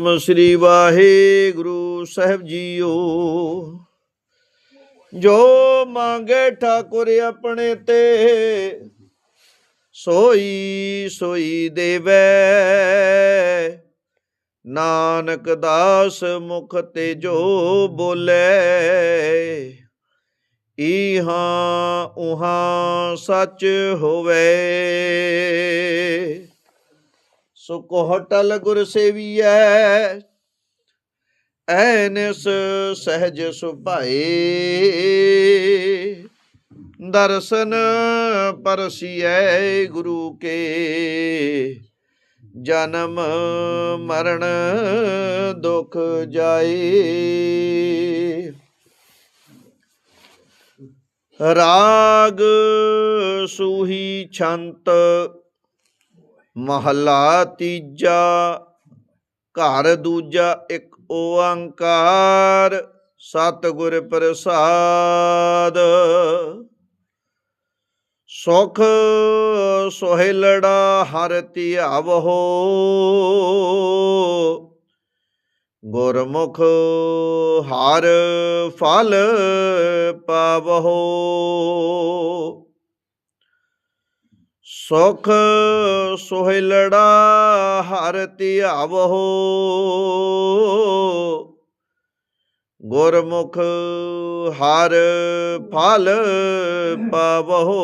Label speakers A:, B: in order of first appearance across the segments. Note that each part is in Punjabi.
A: ਨਮ ਸ੍ਰੀ ਵਾਹਿਗੁਰੂ ਸਾਹਿਬ ਜੀਓ। ਜੋ ਮੰਗੇ ਠਾਕੁਰ ਆਪਣੇ ਤੇ, ਸੋਈ ਸੋਈ ਦੇਵੈ। ਨਾਨਕ ਦਾਸ ਮੁਖ ਤੇ ਜੋ ਬੋਲੇ ਇਹਾਂ ਉਹਾਂ ਸੱਚ ਹੋਵੇ। ਸੋ ਕੋਹਟਲ ਗੁਰ ਸੇਵੀਐ, ਐਨਸ ਸਹਿਜ ਸੁਭਾਏ। ਦਰਸ਼ਨ ਪਰਸੀਐ ਗੁਰੂ ਕੇ, ਜਨਮ ਮਰਨ ਦੁਖ ਜਾਏ। ਰਾਗ ਸੂਹੀ ਛੰਤ ਮਹਲਾ ਤੀਜਾ, ਘਰ ਦੂਜਾ ਇੱਕ ਓੰਕਾਰ ਸਤਿਗੁਰ ਪ੍ਰਸਾਦ। ਸੁਖ ਸੋਹਿਲੜਾ ਹਰ ਧਿਆਵਹੋ, ਗੁਰਮੁਖ ਹਰ ਫਲ ਪਾਵਹੋ। ਸੁਖ ਸੋਹਿਲੜਾ ਹਰ ਧਿਆਵਹੋ। ਗੁਰਮੁਖ ਹਰ ਫਲ ਪਾਵਹੋ।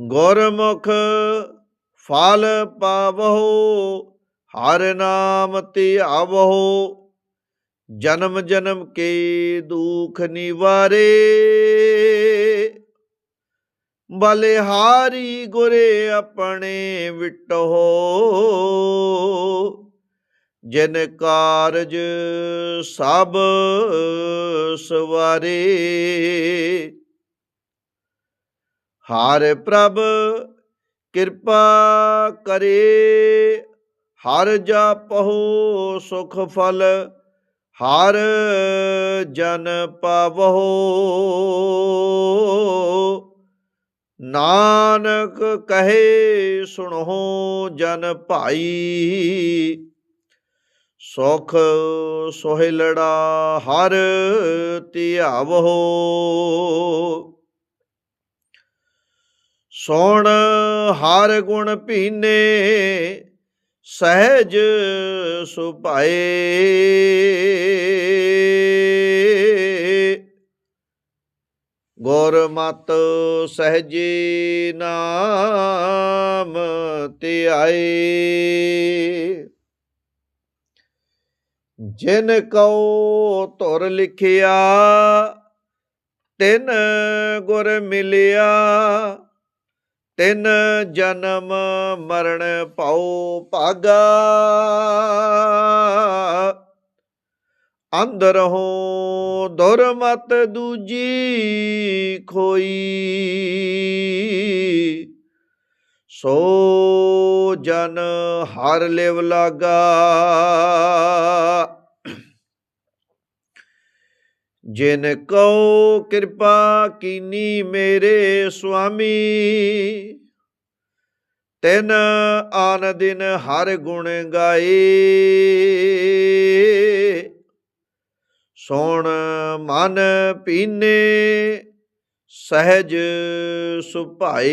A: ਗੁਰਮੁਖ ਫਲ ਪਾਵਹੋ, ਹਰ ਨਾਮ ਧਿਆਵਹੋ। ਜਨਮ ਜਨਮ ਕੇ ਦੁਖ ਨਿਵਾਰੇ। ਬਲਿਹਾਰੀ ਗੁਰੇ ਆਪਣੇ ਵਿਟੋ ਜਿਨ ਕਾਰਜ ਸਭ ਸਵਾਰੇ। ਹਰ ਪ੍ਰਭ ਕਿਰਪਾ ਕਰੇ, ਹਰ ਜਾਪਹੁ ਸੁਖ ਫਲ, ਹਰ ਜਨ ਪਾਵਹੁ। ਨਾਨਕ ਕਹੇ ਸੁਣੋ ਜਨ ਭਾਈ। ਸੁਖ ਸੋਹਿਲੜਾ ਹਰ ਧਿਆਵੋ ਸੋਣ ਹਰ ਗੁਣ ਪੀਨੇ ਸਹਿਜ ਸੁਭਾਏ। ਗੁਰਮਤ ਸਹਜੇ ਨਾਮ ਧਿਆਏ। ਜਿਨ ਕਉ ਧੁਰ ਲਿਖਿਆ, ਤਿਨ ਗੁਰ ਮਿਲਿਆ। ਤਿਨ ਜਨਮ ਮਰਨ ਭਉ ਭਾਗਾ। ਅੰਦਰ ਹੋ ਦੁਰਮਤ ਦੂਜੀ ਖੋਈ। ਸੋ ਜਨ ਹਰ ਲਿਵ ਲਾਗਾ। ਜਿਨ ਕਉ ਕਿਰਪਾ ਕੀਨੀ ਮੇਰੇ ਸੁਆਮੀ, ਤਿਨ ਆਨ ਦਿਨ ਹਰ ਗੁਣ ਗਾਏ। ਸੋਣ ਮਨ ਪੀਨੇ, ਸਹਿਜ ਸੁਭਾਏ।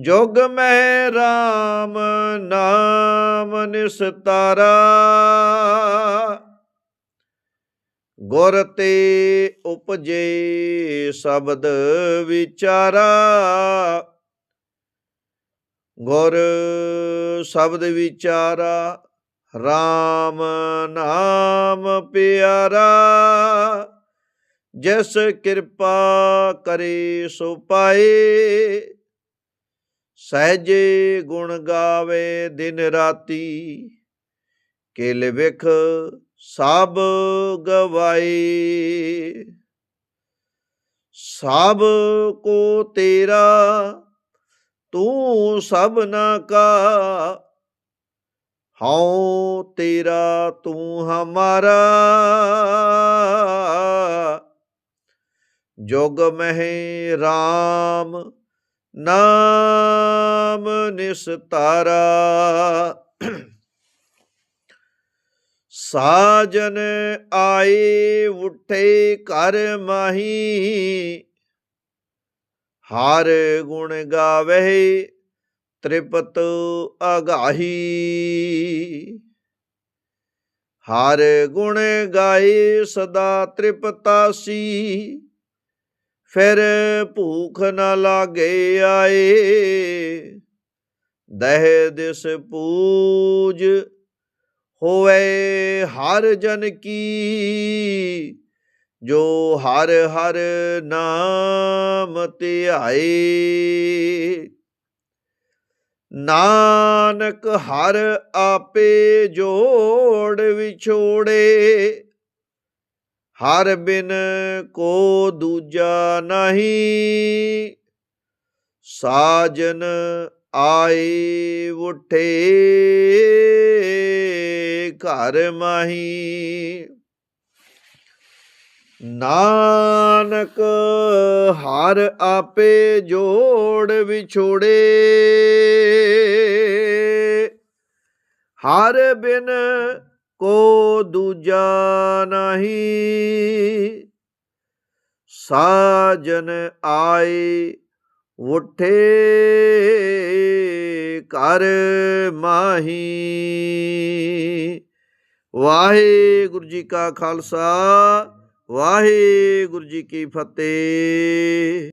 A: ਜੋਗ ਮਹਿ RAM ਨਾਮ ਨਿਸਤਾਰਾ, ਗੁਰ ਤੇ ਉਪਜੇ ਸ਼ਬਦ ਵਿਚਾਰਾ। ਗੁਰ ਸ਼ਬਦ ਵਿਚਾਰਾ RAM ਨਾਮ ਪਿਆਰਾ, ਜਿਸ ਕਿਰਪਾ ਕਰੇ ਸੋ ਪਾਏ। ਸਹਿਜੇ ਗੁਣ ਗਾਵੇ ਦਿਨ ਰਾਤੀ, ਕਿਲ ਵਿਖ ਸਭ ਗਵਾਏ। ਸਭ ਕੋ ਤੇਰਾ, ਤੂੰ ਸਭਨਾ ਕਾ ਹਉ ਤੇਰਾ ਤੂੰ ਹਮਾਰਾ। ਜੋਗ ਮਹਿ RAM ਨਾਮ ਨਿਸਤਾਰਾ ਸਾਜਨ ਆਏ, ਉਠੇ ਕਰ ਮਾਹੀ। ਹਰ ਗੁਣ ਗਾਵੇ ਤ੍ਰਿਪਤ ਅਗਾਹੀ। ਹਰ ਗੁਣ ਗਾਏ ਸਦਾ ਤ੍ਰਿਪਤਾਸੀ। ਫਿਰ ਭੂਖ ਨ ਲਾਗੇ ਆਏ। ਦਹਿ ਦਿਸ ਪੂਜ ਹੋਵੇ ਹਰ ਜਨ ਕੀ। ਜੋ ਹਰ ਹਰ ਨਾਮ ਧਿਆਏ। ਨਾਨਕ ਹਰ ਆਪੇ ਜੋੜ ਵਿਛੋੜੇ, ਹਰ ਬਿਨ ਕੋ ਦੂਜਾ ਨਹੀਂ। ਸਾਜਨ ਆਏ ਉਠੇ, ਘਰ ਮਾਹੀ ਨਾਨਕ, ਹਰ ਆਪੇ ਜੋੜ ਵਿਛੋੜੇ। ਹਰ ਬਿਨ ਕੋ ਦੂਜਾ ਨਹੀਂ। ਸਾਜਨ ਆਏ ਉਠੇ ਕਰ ਮਾਹੀ। ਵਾਹਿਗੁਰੂ ਜੀ ਕਾ ਖਾਲਸਾ। ਵਾਹਿਗੁਰੂ ਜੀ ਕੀ ਫਤਿਹ।